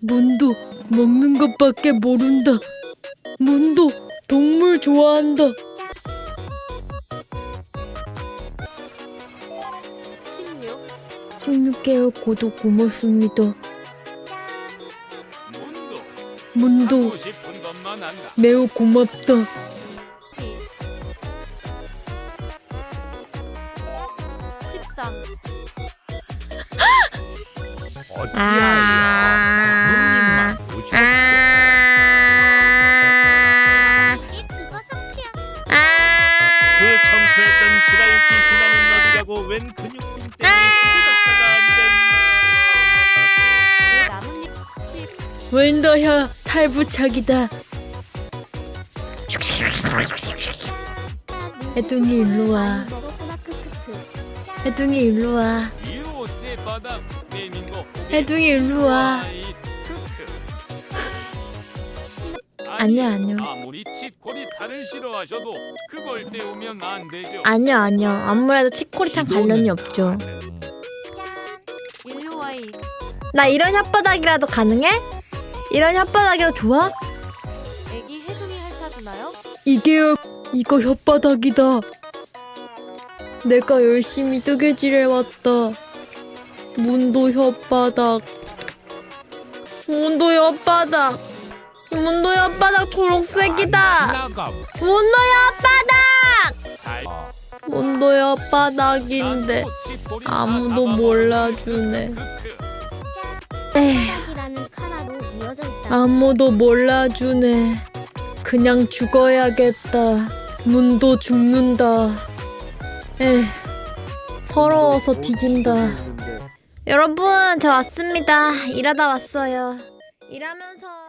문도 먹는 것밖에 모른다. 문도 동물 좋아한다. 16 16개월 구독 고맙습니다. 문도 문도 하고 싶은 것만 한다. 매우 고맙다. 13 어찌하여 웬 나뭇잎 10 웬더야 탈부착이다. 해둥이 일로 와. 해둥이 일로 와. 된. 이 옷의 바닥 내민고 해둥이 일로 와. 아니야, 아니야. 아무리 치콜이 탈을 싫어하셔도 그걸 때우면 안 되죠. 아니요 아니요 아무래도 치코리탕 관련이 없죠. 일로와이 나 이런 혓바닥이라도 가능해? 이런 혓바닥이라도 좋아? 애기 해둥이 핥아주나요? 이게 이거 혓바닥이다. 내가 열심히 뜨개질해 왔다. 문도 혓바닥. 문도 혓바닥. 문도 혓바닥 초록색이다. 나가. 문도 혓바닥. 잘. 문도 혓바닥인데 아무도 몰라주네. 아무도 몰라주네. 그냥 죽어야겠다. 문도 죽는다. 에 서러워서 뒤진다. 여러분, 저 왔습니다. 일하다 왔어요. 일하면서.